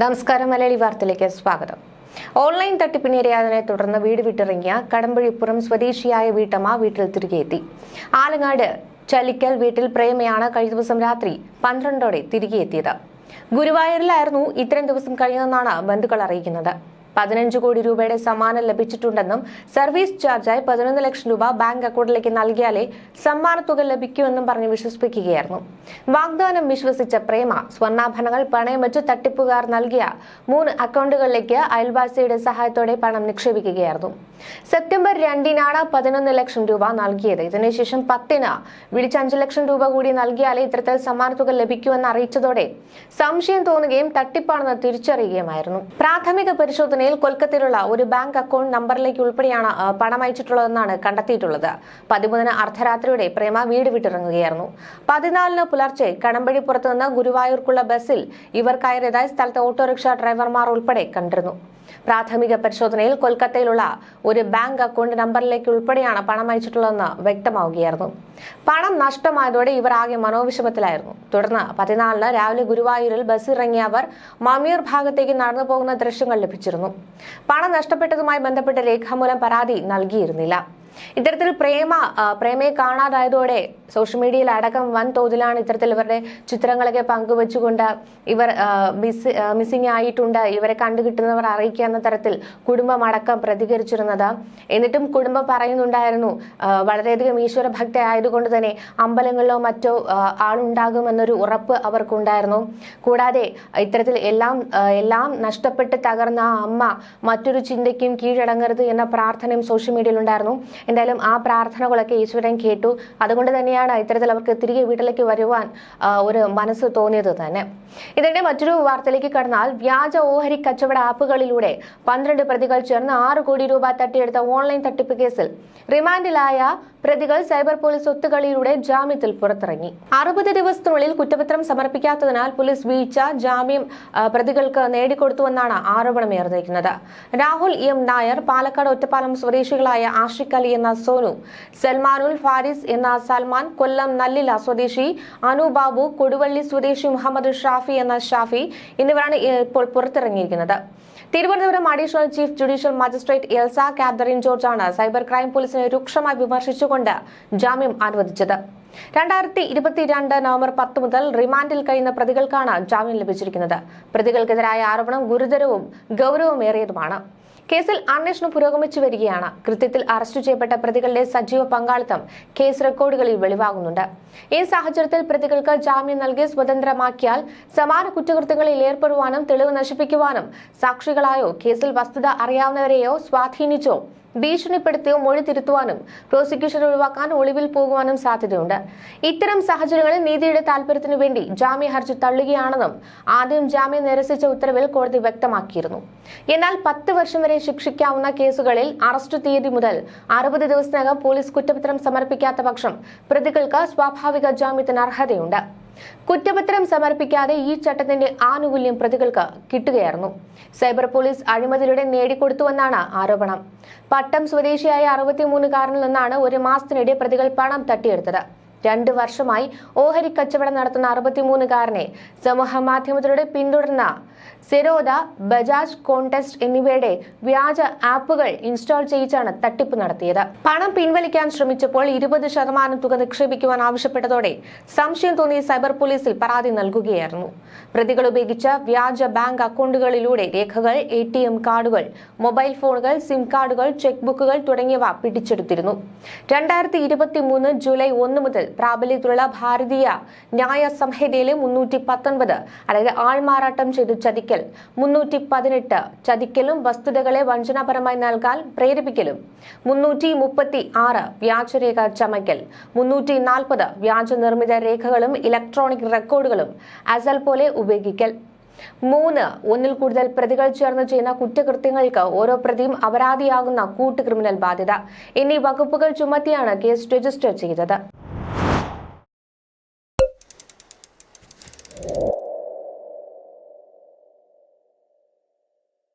നമസ്കാരം മലയാളി വാർത്തയിലേക്ക് സ്വാഗതം. ഓൺലൈൻ തട്ടിപ്പിനിരയാതിനെ തുടർന്ന് വീട് വിട്ടിറങ്ങിയ കടമ്പഴിപ്പുറം സ്വദേശിയായ വീട്ടമ്മ വീട്ടിൽ തിരികെ എത്തി. ആലങ്ങാട് ചലിക്കൽ വീട്ടിൽ പ്രേമയാണ് കഴിഞ്ഞ ദിവസം രാത്രി പന്ത്രണ്ടോടെ തിരികെ എത്തിയത്. ഗുരുവായൂരിലായിരുന്നു ഇത്രയും ദിവസം കഴിയുമെന്നാണ് ബന്ധുക്കൾ അറിയിക്കുന്നത്. പതിനഞ്ച് കോടി രൂപയുടെ സമ്മാനം ലഭിച്ചിട്ടുണ്ടെന്നും സർവീസ് ചാർജായി പതിനൊന്ന് ലക്ഷം രൂപ ബാങ്ക് അക്കൗണ്ടിലേക്ക് നൽകിയാലേ സമ്മാനത്തുക ലഭിക്കുമെന്നും പറഞ്ഞ് വിശ്വസിപ്പിക്കുകയായിരുന്നു. വാഗ്ദാനം വിശ്വസിച്ച പ്രേമ സ്വർണാഭരണങ്ങൾ പണയം വെച്ച് തട്ടിപ്പുകാർ നൽകിയ മൂന്ന് അക്കൗണ്ടുകളിലേക്ക് അയൽവാസിയുടെ സഹായത്തോടെ പണം നിക്ഷേപിക്കുകയായിരുന്നു. സെപ്റ്റംബർ രണ്ടിനാണ് പതിനൊന്ന് ലക്ഷം രൂപ നൽകിയത്. ഇതിനുശേഷം പത്തിന് വിളിച്ച് അഞ്ച് ലക്ഷം രൂപ കൂടി നൽകിയാലേ ഇത്തരത്തിൽ സമ്മാനത്തുക ലഭിക്കുമെന്ന് അറിയിച്ചതോടെ സംശയം തോന്നുകയും തട്ടിപ്പാണെന്ന് തിരിച്ചറിയുകയുമായിരുന്നു. പ്രാഥമിക പരിശോധനയിൽ കൊൽക്കത്തയിലുള്ള ഒരു ബാങ്ക് അക്കൗണ്ട് നമ്പറിലേക്ക് ഉൾപ്പെടെയാണ് പണം അയച്ചിട്ടുള്ളതെന്നാണ് കണ്ടെത്തിയിട്ടുള്ളത്. പതിമൂന്നിന് അർദ്ധരാത്രിയോടെ പ്രേമ വീട് വിട്ടിറങ്ങുകയായിരുന്നു. പതിനാലിന് പുലർച്ചെ കടമ്പഴിപ്പുറത്ത് നിന്ന് ഗുരുവായൂർക്കുള്ള ബസ്സിൽ ഇവർ കയറിയതായി സ്ഥലത്തെ ഓട്ടോറിക്ഷ ഡ്രൈവർമാർ ഉൾപ്പെടെ കണ്ടിരുന്നു. പ്രാഥമിക പരിശോധനയിൽ കൊൽക്കത്തയിലുള്ള ഒരു ബാങ്ക് അക്കൗണ്ട് നമ്പറിലേക്ക് ഉൾപ്പെടെയാണ് പണം അയച്ചിട്ടുള്ളതെന്ന് വ്യക്തമാവുകയായിരുന്നു. പണം നഷ്ടമായതോടെ ഇവർ ആകെ മനോവിഷമത്തിലായിരുന്നു. തുടർന്ന് പതിനാലിന് രാവിലെ ഗുരുവായൂരിൽ ബസ്സിറങ്ങിയ അവർ മമീർ ഭാഗത്തേക്ക് നടന്നു പോകുന്ന ദൃശ്യങ്ങൾ ലഭിച്ചിരുന്നു. പണം നഷ്ടപ്പെട്ടതുമായി ബന്ധപ്പെട്ട രേഖാമൂലം പരാതി നൽകിയിരുന്നില്ല. ഇത്തരത്തിൽ പ്രേമ പ്രേമയെ കാണാതായതോടെ സോഷ്യൽ മീഡിയയിൽ അടക്കം വൻ തോതിലാണ് ഇത്തരത്തിൽ ഇവരുടെ ചിത്രങ്ങളൊക്കെ പങ്കുവെച്ചുകൊണ്ട് ഇവർ മിസ്സിംഗ് ആയിട്ടുണ്ട്. ഇവരെ കണ്ടുകിട്ടുന്നവർ അറിയിക്കുക എന്ന തരത്തിൽ കുടുംബം അടക്കം പ്രതികരിച്ചിരുന്നത്. എന്നിട്ടും കുടുംബം പറയുന്നുണ്ടായിരുന്നു വളരെയധികം ഈശ്വര ഭക്തി ആയതുകൊണ്ട് തന്നെ അമ്പലങ്ങളിലോ മറ്റോ ആളുണ്ടാകുമെന്നൊരു ഉറപ്പ് അവർക്കുണ്ടായിരുന്നു. കൂടാതെ ഇത്തരത്തിൽ എല്ലാം എല്ലാം നഷ്ടപ്പെട്ട് തകർന്ന ആ അമ്മ മറ്റൊരു ചിന്തയ്ക്കും കീഴടങ്ങരുത് എന്ന പ്രാർത്ഥനയും സോഷ്യൽ മീഡിയയിൽ ഉണ്ടായിരുന്നു. എന്തായാലും ആ പ്രാർത്ഥനകളൊക്കെ ഈശ്വരൻ കേട്ടു. അതുകൊണ്ട് തന്നെയാണ് ഇത്തരത്തിൽ അവർക്ക് തിരികെ വീട്ടിലേക്ക് വരുവാൻ ഒരു മനസ്സ് തോന്നിയത് തന്നെ. ഇതിന്റെ മറ്റൊരു വാർത്തയിലേക്ക് കടന്നാൽ വ്യാജ ഓഹരി കച്ചവട ആപ്പുകളിലൂടെ പന്ത്രണ്ട് പ്രതികൾ ചേർന്ന് ആറ് കോടി രൂപ തട്ടിയെടുത്ത ഓൺലൈൻ തട്ടിപ്പ് കേസിൽ റിമാൻഡിലായ പ്രതികൾ സൈബർ പോലീസ് ഒത്തുകളിയിലൂടെ ജാമ്യത്തിൽ പുറത്തിറങ്ങി. അറുപത് ദിവസത്തിനുള്ളിൽ കുറ്റപത്രം സമർപ്പിക്കാത്തതിനാൽ പോലീസ് വീഴ്ച ജാമ്യം പ്രതികൾക്ക് നേടിക്കൊടുത്തുവെന്നാണ് ആരോപണമുയർന്നിരിക്കുന്നത് രാഹുൽ എം. നായർ പാലക്കാട് ഒറ്റപ്പാലം സ്വദേശികളായ ആഷിഖ് അലി എന്ന സോനു സൽമാനുൽ ഫാരിസ് എന്ന സൽമാൻ കൊല്ലം നല്ലില സ്വദേശി അനു ബാബു കൊടുവള്ളി സ്വദേശി മുഹമ്മദ് ഷാഫി എന്ന ഷാഫി എന്നിവരാണ് ഇപ്പോൾ പുറത്തിറങ്ങിയിരിക്കുന്നത്. Thiruvananthapuram additional chief judicial magistrate Elsa Catherine ജോർജാണ് cyber crime പോലീസിനെ രൂക്ഷമായി വിമർശിച്ചുകൊണ്ട് ജാമ്യം അനുവദിച്ചത്. രണ്ടായിരത്തി ഇരുപത്തിരണ്ട് നവംബർ പത്ത് മുതൽ റിമാൻഡിൽ കഴിയുന്ന പ്രതികൾക്കാണ് ജാമ്യം ലഭിച്ചിരിക്കുന്നത്. പ്രതികൾക്കെതിരായ ആരോപണം ഗുരുതരവും ഗൗരവമേറിയതുമാണ്. കേസിൽ അന്വേഷണം പുരോഗമിച്ചു വരികയാണ്. കൃത്യത്തിൽ അറസ്റ്റ് ചെയ്യപ്പെട്ട പ്രതികളുടെ സജീവ പങ്കാളിത്തം കേസ് റെക്കോർഡുകളിൽ വെളിവാകുന്നുണ്ട്. ഈ സാഹചര്യത്തിൽ പ്രതികൾക്ക് ജാമ്യം നൽകി സ്വതന്ത്രമാക്കിയാൽ സമാന കുറ്റകൃത്യങ്ങളിൽ ഏർപ്പെടുവാനും തെളിവ് നശിപ്പിക്കുവാനും സാക്ഷികളായോ കേസിൽ വസ്തുത അറിയാവുന്നവരെയോ സ്വാധീനിച്ചോ ഭീഷണിപ്പെടുത്തിയോ മൊഴി തിരുത്തുവാനും പ്രോസിക്യൂഷൻ ഒഴിവാക്കാൻ ഒളിവിൽ പോകുവാനും സാധ്യതയുണ്ട്. ഇത്തരം സാഹചര്യങ്ങളിൽ നീതിയുടെ താൽപര്യത്തിനു വേണ്ടി ജാമ്യ ഹർജി തള്ളുകയാണെന്നും ആദ്യം ജാമ്യം നിരസിച്ച ഉത്തരവിൽ കോടതി വ്യക്തമാക്കിയിരുന്നു. എന്നാൽ പത്ത് വർഷം വരെ ശിക്ഷിക്കാവുന്ന കേസുകളിൽ അറസ്റ്റ് തീയതി മുതൽ അറുപത് ദിവസത്തിനകം പോലീസ് കുറ്റപത്രം സമർപ്പിക്കാത്ത പക്ഷം പ്രതികൾക്ക് സ്വാഭാവിക ജാമ്യത്തിന് അർഹതയുണ്ട്. കുറ്റപത്രം സമർപ്പിക്കാതെ ഈ ചട്ടത്തിന്റെ ആനുകൂല്യം പ്രതികൾക്ക് കിട്ടുകയായിരുന്നു. സൈബർ പോലീസ് അഴിമതിലൂടെ നേടിക്കൊടുത്തുവെന്നാണ് ആരോപണം. പട്ടം സ്വദേശിയായ അറുപത്തിമൂന്നുകാരനിൽ നിന്നാണ് ഒരു മാസത്തിനിടെ പ്രതികൾ പണം തട്ടിയെടുത്തത്. രണ്ട് വർഷമായി ഓഹരി കച്ചവടം നടത്തുന്ന അറുപത്തിമൂന്നുകാരനെ സമൂഹ മാധ്യമത്തിലൂടെ പിന്തുടർന്ന സെരോദ ബജാജ് കോൺടെസ്റ്റ് എന്നിവയുടെ വ്യാജ ആപ്പുകൾ ഇൻസ്റ്റാൾ ചെയ്യിച്ചാണ് തട്ടിപ്പ് നടത്തിയത്. പണം പിൻവലിക്കാൻ ശ്രമിച്ചപ്പോൾ ഇരുപത് ശതമാനം തുക നിക്ഷേപിക്കുവാൻ ആവശ്യപ്പെട്ടതോടെ സംശയം തോന്നി സൈബർ പോലീസിൽ പരാതി നൽകുകയായിരുന്നു. പ്രതികൾ ഉപയോഗിച്ച വ്യാജ ബാങ്ക് അക്കൗണ്ടുകളിലൂടെ രേഖകൾ എ കാർഡുകൾ മൊബൈൽ ഫോണുകൾ സിം കാർഡുകൾ ചെക്ക് ബുക്കുകൾ തുടങ്ങിയവ പിടിച്ചെടുത്തിരുന്നു. രണ്ടായിരത്തി ഇരുപത്തി മൂന്ന് ജൂലൈ ഒന്ന് മുതൽ പ്രാബല്യത്തിലുള്ള ഭാരതീയ ന്യായ സംഹിതയിലെ മുന്നൂറ്റി പത്തൊൻപത് അതായത് ആൾമാറാട്ടം ചെയ്ത് ചതിക്കൽ. മുന്നൂറ്റി പതിനെട്ട് ചതിക്കലും വസ്തുതകളെ വഞ്ചനാപരമായി നൽകാൻ പ്രേരിപ്പിക്കലും. മുന്നൂറ്റി മുപ്പത്തി ആറ് വ്യാജരേഖ ചമയ്ക്കൽ. മുന്നൂറ്റി നാൽപ്പത് വ്യാജ നിർമ്മിത രേഖകളും ഇലക്ട്രോണിക് റെക്കോർഡുകളും അസൽ പോലെ ഉപയോഗിക്കൽ. മൂന്ന് ഒന്നിൽ കൂടുതൽ പ്രതികൾ ചേർന്ന് ചെയ്യുന്ന കുറ്റകൃത്യങ്ങൾക്ക് ഓരോ പ്രതിയും അപരാധിയാകുന്ന കൂട്ടുക്രിമിനൽ ബാധ്യത. എന്നീ വകുപ്പുകൾ ചുമത്തിയാണ് കേസ് രജിസ്റ്റർ ചെയ്തത്.